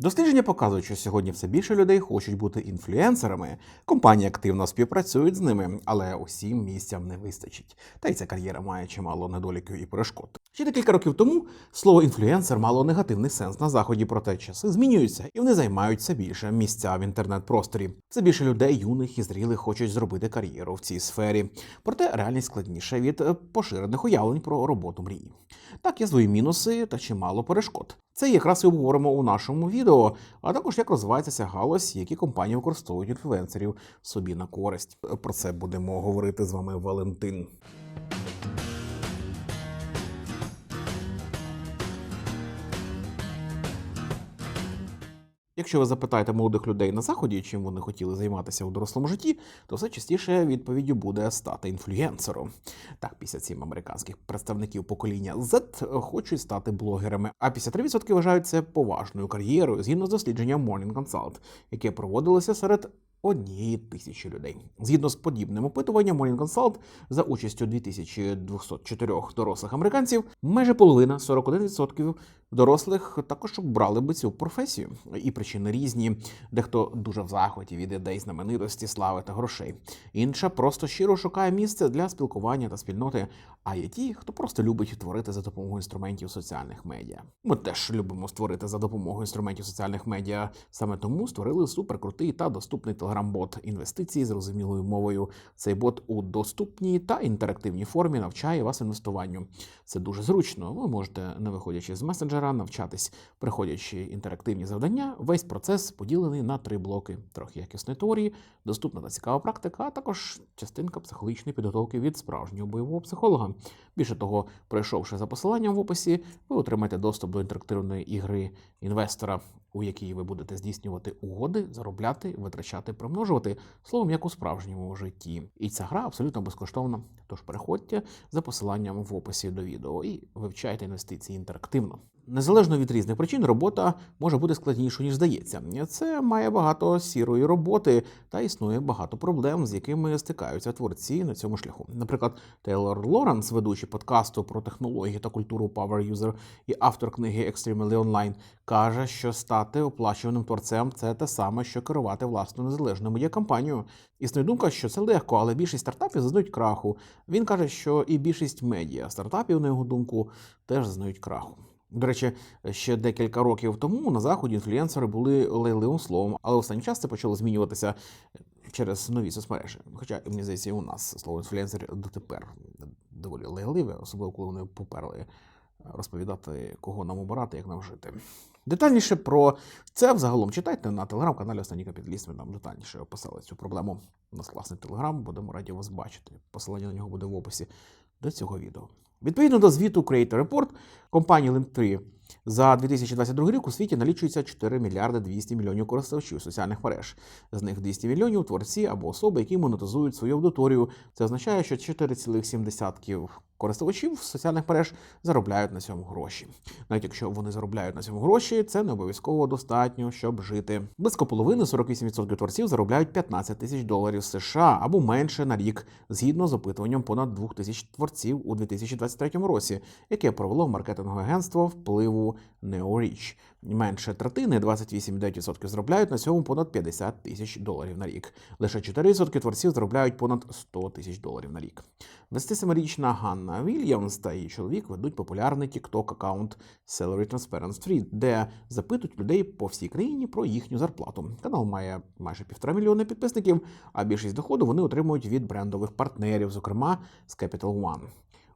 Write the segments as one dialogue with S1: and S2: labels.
S1: Дослідження показують, що сьогодні все більше людей хочуть бути інфлюенсерами. Компанії активно співпрацюють з ними, але усім місцям не вистачить. Та й ця кар'єра має чимало недоліків і перешкод. Ще декілька років тому слово інфлюенсер мало негативний сенс на заході, проте часи змінюються і вони займають все більше місця в інтернет-просторі. Все більше людей, юних і зрілих, хочуть зробити кар'єру в цій сфері. Проте реальність складніша від е, поширених уявлень про роботу мрії. Так, є свої мінуси та чимало перешкод. Це якраз і обговоримо у нашому відео, а також як розвивається ця галузь, які компанії використовують інфлюенсерів собі на користь. Про це будемо говорити з вами Валентин. Якщо ви запитаєте молодих людей на заході, чим вони хотіли займатися у дорослому житті, то все частіше відповіддю буде стати інфлюєнсером. Так, 57 американських представників покоління Z хочуть стати блогерами, а 53% вважають це поважною кар'єрою згідно з дослідженням Morning Consult, яке проводилося серед однієї тисячі людей. Згідно з подібним опитуванням Morning Consult за участю 2204 дорослих американців, майже половина 41% дорослих також обрали би цю професію. І причини різні. Дехто дуже в захваті від ідей знаменитості, слави та грошей. Інша просто щиро шукає місце для спілкування та спільноти. А є ті, хто просто любить творити за допомогою інструментів соціальних медіа. Ми теж любимо створити за допомогою інструментів соціальних медіа. Саме тому створили суперкрутий та доступний телеграм-бот інвестиції зрозумілою мовою. Цей бот у доступній та інтерактивній формі навчає вас інвестуванню. Це дуже зручно. Ви можете, не виходячи з месенджера, навчатись, приходячи інтерактивні завдання. Весь процес поділений на три блоки: трохи якісної теорії, доступна та цікава практика, а також частинка психологічної підготовки від справжнього бойового психолога. Більше того, пройшовши за посиланням в описі, ви отримаєте доступ до інтерактивної ігри інвестора, у якій ви будете здійснювати угоди, заробляти, витрачати, примножувати словом, як у справжньому житті. І ця гра абсолютно безкоштовна. Тож переходьте за посиланням в описі до відео і вивчайте інвестиції інтерактивно. Незалежно від різних причин, робота може бути складнішою, ніж здається. Це має багато сірої роботи та існує багато проблем, з якими стикаються творці на цьому шляху. Наприклад, Тейлор Лоренс, ведучий подкасту про технології та культуру Power User і автор книги Extremely Online, каже, що стати оплачуваним творцем це те саме, що керувати власною незалежною медіакомпанією. Існує думка, що це легко, але більшість стартапів зазнають краху. Він каже, що і більшість медіа стартапів, на його думку, теж зазнають краху. До речі, ще декілька років тому на заході інфлюенсери були лайливим словом, але останній час це почало змінюватися через нові соцмережі. Хоча мені здається, і у нас слово інфлюенсер дотепер доволі лайливе, особливо коли вони поперли розповідати, кого нам обирати, як нам жити. Детальніше про це взагалом читайте на телеграм-каналі Останній Капіталіст. Ми там детальніше описали цю проблему. У нас класний телеграм, будемо раді вас бачити. Посилання на нього буде в описі до цього відео. Відповідно до звіту Creator Report, компанії Linktree за 2022 рік у світі налічується 4 мільярди 200 мільйонів користувачів соціальних мереж. З них 200 мільйонів творці або особи, які монетизують свою аудиторію. Це означає, що 4,7 користувачів соціальних мереж заробляють на цьому гроші. Навіть якщо вони заробляють на цьому гроші, це не обов'язково достатньо, щоб жити. Близько половини 48% творців заробляють 15 тисяч доларів США або менше на рік, згідно з опитуванням понад 2 тисяч творців у 2023 році, яке провело маркетингове агентство впливу NeoReach. Менше третини, 28,9% заробляють на цьому понад 50 тисяч доларів на рік. Лише 4% творців заробляють понад 100 тисяч доларів на рік. 27-річна Ганна Вільямс та її чоловік ведуть популярний TikTok аккаунт Salary Transparent Street, де запитують людей по всій країні про їхню зарплату. Канал має майже півтора мільйони підписників, а більшість доходу вони отримують від брендових партнерів, зокрема з Capital One.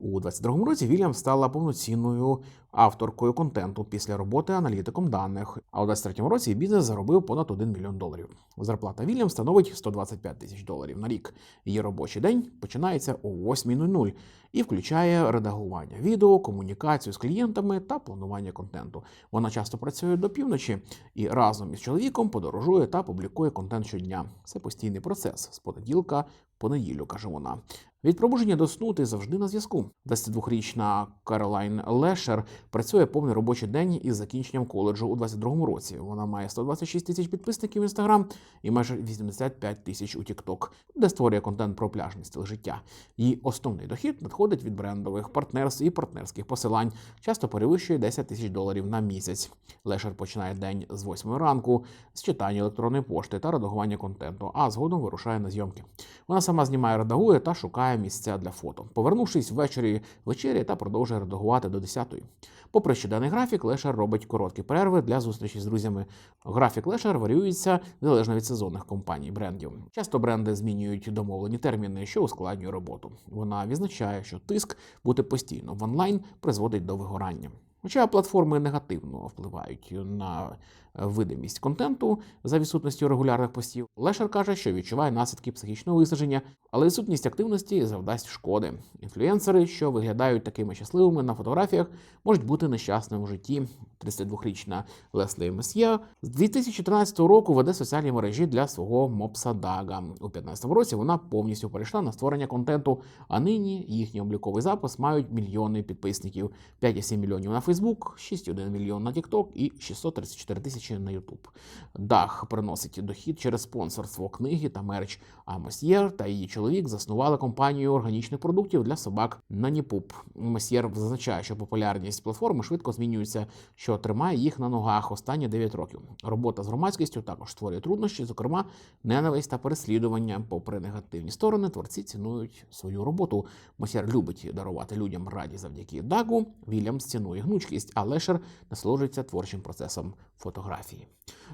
S1: У 22-му році Вільям стала повноцінною авторкою контенту після роботи аналітиком даних. А у 23-му році бізнес заробив понад 1 мільйон доларів. Зарплата Вільям становить 125 тисяч доларів на рік. Її робочий день починається о 8.00 і включає редагування відео, комунікацію з клієнтами та планування контенту. Вона часто працює до півночі і разом із чоловіком подорожує та публікує контент щодня. Це постійний процес з понеділка по неділю, каже вона. Від пробудження до сну ти завжди на зв'язку. 22-річна Каролайн Лешер працює повний робочий день із закінченням коледжу у 22-му році. Вона має 126 тисяч підписників в інстаграм і майже 85 тисяч у TikTok, де створює контент про пляжний стиль життя. Її основний дохід надходить від брендових партнерств і партнерських посилань, часто перевищує 10 тисяч доларів на місяць. Лешер починає день з 8 ранку, з читання електронної пошти та редагування контенту, а згодом вирушає на зйомки. Вона сама знімає, редагує та шукає місця для фото. Повернувшись ввечері вечері та продовжує редагувати до 10-ї. Попри щоденний графік, Лешер робить короткі перерви для зустрічі з друзями. Графік Лешер варіюється залежно від сезонних компаній брендів. Часто бренди змінюють домовлені терміни, що ускладнює роботу. Вона відзначає, що тиск бути постійно в онлайн призводить до вигорання. Хоча платформи негативно впливають на видимість контенту за відсутністю регулярних постів, Лешер каже, що відчуває наслідки психічного виснаження, але відсутність активності завдасть шкоди. Інфлюенсери, що виглядають такими щасливими на фотографіях, можуть бути нещасними в житті. 32-річна Леслі Месьє з 2013 року веде соціальні мережі для свого мопса Дага. У 2015 році вона повністю перейшла на створення контенту. А нині їхній обліковий запис мають мільйони підписників: 5,7 мільйонів на Фейсбук, 6,1 мільйон на TikTok і 634 тисячі на YouTube. Даг приносить дохід через спонсорство книги та мерч. А Месьєр та її чоловік заснували компанію органічних продуктів для собак Наніпуп. Месьєр зазначає, що популярність платформи швидко змінюється, що тримає їх на ногах останні 9 років. Робота з громадськістю також створює труднощі, зокрема, ненависть та переслідування. Попри негативні сторони, творці цінують свою роботу. Месьєр любить дарувати людям раді завдяки Дагу. Вільямс цінує гнучкість, а Лешер насолоджується творчим процесом фотографії.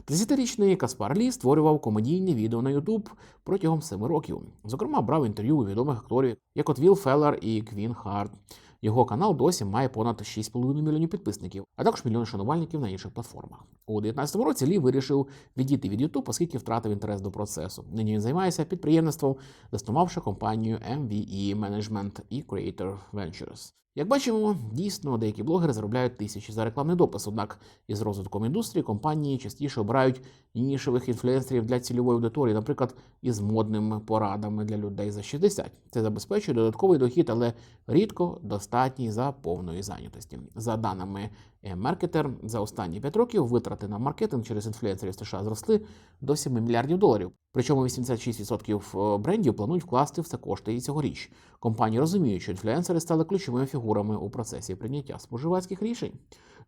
S1: 30-річний Каспар Лі створював комедійні відео на YouTube протягом 7 років. Зокрема, брав інтерв'ю у відомих акторів, як от Вілл Феллер і Квін Харт. Його канал досі має понад 6,5 мільйонів підписників, а також мільйони шанувальників на інших платформах. У 2019 році Лі вирішив відійти від YouTube, оскільки втратив інтерес до процесу. Нині він займається підприємництвом, заснувавши компанію MVE Management і Creator Ventures. Як бачимо, дійсно деякі блогери заробляють тисячі за рекламний допис. Однак із розвитком індустрії компанії частіше обирають нішевих інфлюенсерів для цільової аудиторії, наприклад, із модними порадами для людей за 60. Це забезпечує додатковий дохід, але рідко достатній за повної зайнятості. За даними Маркетер за останні 5 років витрати на маркетинг через інфлюенсерів США зросли до 7 мільярдів доларів. Причому 86% брендів планують вкласти в це кошти і цьогоріч. Компанії розуміють, що інфлюенсери стали ключовими фігурами у процесі прийняття споживацьких рішень.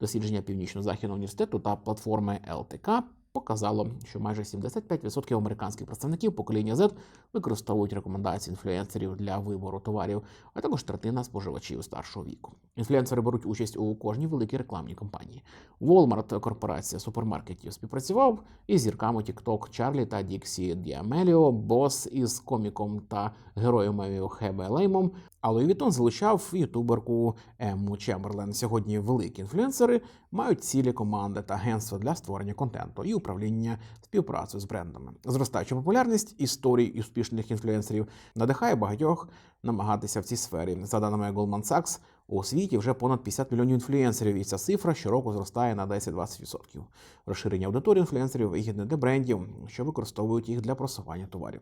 S1: Дослідження північно-західного університету та платформи ЛТК показало, що майже 75% американських представників покоління Z використовують рекомендації інфлюенсерів для вибору товарів, а також третина споживачів старшого віку. Інфлюенсери беруть участь у кожній великій рекламній кампанії. Walmart, корпорація супермаркетів, співпрацював із зірками TikTok Чарлі та Діксі Діамеліо, Бос із коміком та героєм Хебе Леймом. А Луї Вітон залучав ютуберку Емму Чемберлен. Сьогодні великі інфлюенсери мають цілі команди та агентства для створення контенту і управління співпрацею з брендами. Зростаюча популярність історій успішних інфлюенсерів надихає багатьох намагатися в цій сфері. За даними Goldman Sachs, у світі вже понад 50 мільйонів інфлюенсерів, і ця цифра щороку зростає на 10-20%. Розширення аудиторії інфлюенсерів вигідне для брендів, що використовують їх для просування товарів.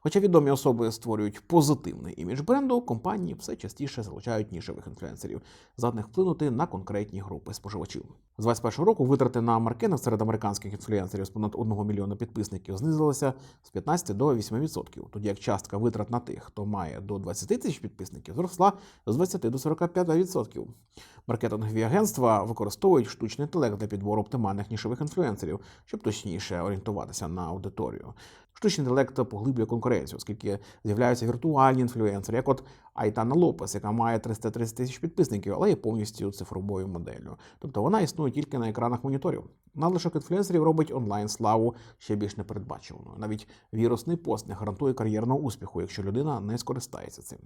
S1: Хоча відомі особи створюють позитивний імідж бренду, компанії все частіше залучають нішевих інфлюенсерів, здатних вплинути на конкретні групи споживачів. З 21 року витрати на маркетинг серед американських інфлюенсерів з понад 1 мільйона підписників знизилися з 15 до 8%, тоді як частка витрат на тих, хто має до 20 тисяч підписників, зросла з 20 до 45%. Маркетингові агентства використовують штучний інтелект для підбору оптимальних нішових інфлюенсерів, щоб точніше орієнтуватися на аудиторію. Штучний інтелект поглиблює конкуренцію, оскільки з'являються віртуальні інфлюенсери, як от Айтана Лопес, яка має 330 тисяч підписників, але є повністю цифровою моделлю. Тобто вона існує тільки на екранах моніторів. Надлишок інфлюенсерів робить онлайн славу ще більш непередбачуваною. Навіть вірусний пост не гарантує кар'єрного успіху, якщо людина не скористається цим.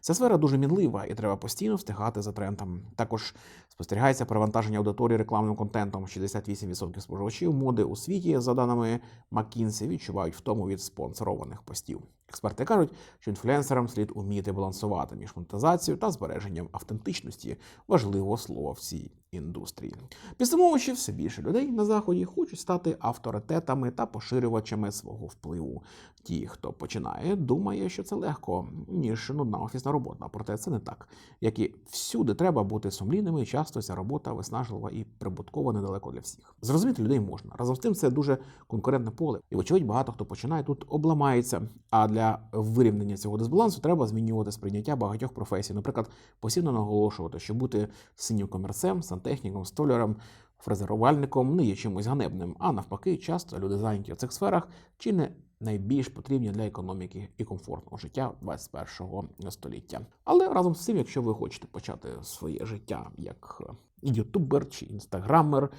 S1: Ця сфера дуже мінлива і треба постійно встигати за трендом. Також спостерігається перевантаження аудиторії рекламним контентом. 68% споживачів моди у світі, за даними McKinsey, відчувають втому від спонсорованих постів. Експерти кажуть, що інфлюенсерам слід уміти балансувати між монетизацією та збереженням автентичності важливого слова в цій індустрії. Підсумовуючи, все більше людей на заході хочуть стати авторитетами та поширювачами свого впливу. Ті, хто починає, думає, що це легко, ніж нудна офісна робота. Проте це не так. Як і всюди треба бути сумлінними, часто ця робота виснажлива і прибуткова недалеко для всіх. Зрозуміти людей можна. Разом з тим, це дуже конкурентне поле, і вочевидь багато хто починає тут обламається. А для вирівняння цього дисбалансу треба змінювати сприйняття багатьох професій. Наприклад, постійно наголошувати, що бути синім комерцем, сантехніком, столяром, фрезерувальником не є чимось ганебним, а навпаки, часто люди зайняті в цих сферах чи не найбільш потрібні для економіки і комфортного життя 21 століття. Але разом з цим, якщо ви хочете почати своє життя як е, ютубер чи інстаграмер.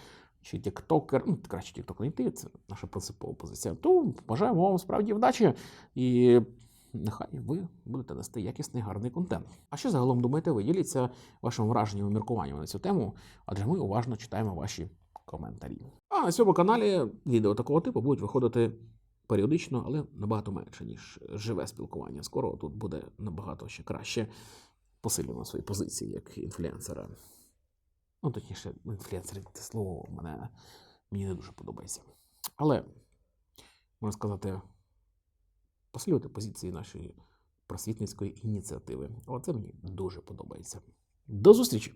S1: Чи тіктокер, ну краще тікток не йти, це наша принципова позиція. То бажаємо вам справді вдачі і нехай ви будете нести якісний гарний контент. А що загалом думаєте ви? Діліться вашими враженнями, міркуваннями на цю тему, адже ми уважно читаємо ваші коментарі. А на цьому каналі відео такого типу будуть виходити періодично, але набагато менше, ніж живе спілкування. Скоро тут буде набагато ще краще посилювати свої позиції як інфлюенсера. Ну, точніше, інфлюенсер це слово мене мені не дуже подобається. Але можна сказати, посилювати позиції нашої просвітницької ініціативи. Оце мені дуже подобається. До зустрічі!